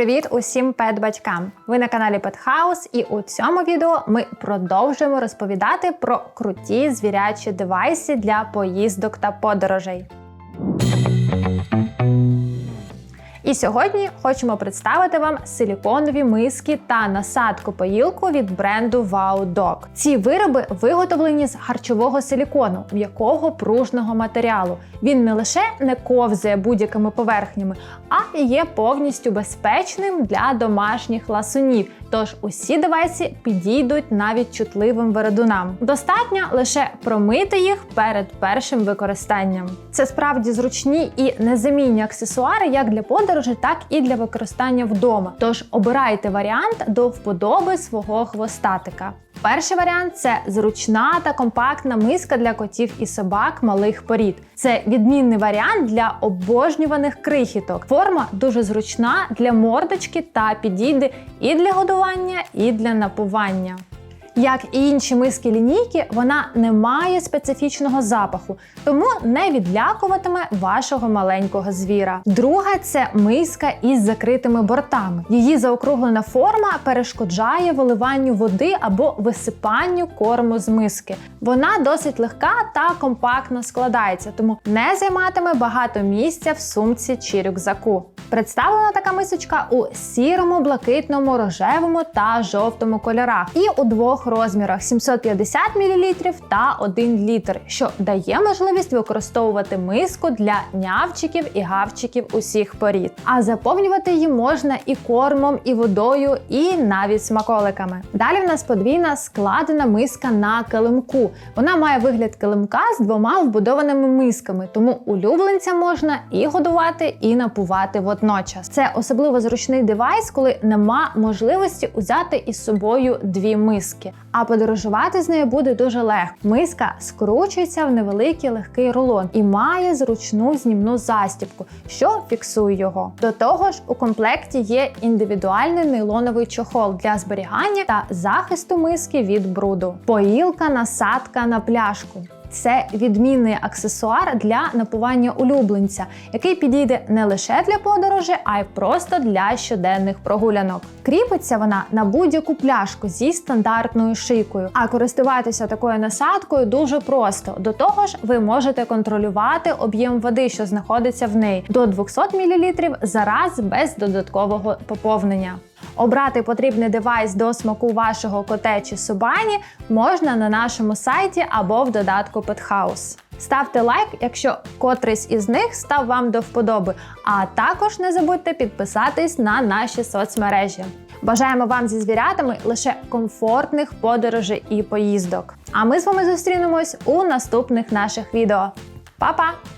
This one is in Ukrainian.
привіт усім пет-батькам! Ви на каналі Петхаус, і у цьому відео ми продовжуємо розповідати про круті звірячі девайси для поїздок та подорожей. І сьогодні хочемо представити вам силіконові миски та насадку поїлку від бренду Wow Dog. Ці вироби виготовлені з харчового силікону, м'якого пружного матеріалу. Він не лише не ковзає будь-якими поверхнями, а є повністю безпечним для домашніх ласунів. Тож усі девайси підійдуть навіть чутливим вередунам. Достатньо лише промити їх перед першим використанням. Це справді зручні і незамінні аксесуари як для подорожі, так і для використання вдома. Тож обирайте варіант до вподоби свого хвостатика. Перший варіант це зручна та компактна миска для котів і собак малих порід. Це відмінний варіант для обожнюваних крихіток. Форма дуже зручна для мордочки та підійде і для годування, і для напування. Як і інші миски лінійки, вона не має специфічного запаху, тому не відлякуватиме вашого маленького звіра. Друга це миска із закритими бортами. Її заокруглена форма перешкоджає виливанню води або висипанню корму з миски. Вона досить легка та компактно складається, тому не займатиме багато місця в сумці чи рюкзаку. Представлена така мисочка у сірому, блакитному, рожевому та жовтому кольорах і у двох розмірах 750 мл та 1 літр, що дає можливість використовувати миску для нявчиків і гавчиків усіх порід. А заповнювати її можна і кормом, і водою, і навіть смаколиками. Далі в нас подвійна складена миска на килимку. Вона має вигляд килимка з двома вбудованими мисками, тому улюбленця можна і годувати, і напувати водночас. Це особливо зручний девайс, коли нема можливості узяти із собою дві миски. А подорожувати з нею буде дуже легко. Миска скручується в невеликий легкий рулон і має зручну знімну застібку, що фіксує його. До того ж, у комплекті є індивідуальний нейлоновий чохол для зберігання та захисту миски від бруду. Поїлка, насадка на пляшку. Це відмінний аксесуар для напування улюбленця, який підійде не лише для подорожі, а й просто для щоденних прогулянок. Кріпиться вона на будь-яку пляшку зі стандартною шийкою. А користуватися такою насадкою дуже просто. До того ж, ви можете контролювати об'єм води, що знаходиться в неї, до 200 мл за раз без додаткового поповнення. Обрати потрібний девайс до смаку вашого коте чи собані можна на нашому сайті або в додатку Pethouse. Ставте лайк, якщо котрийсь із них став вам до вподоби, а також не забудьте підписатись на наші соцмережі. Бажаємо вам зі звірятами лише комфортних подорожей і поїздок. А ми з вами зустрінемось у наступних наших відео. Па-па!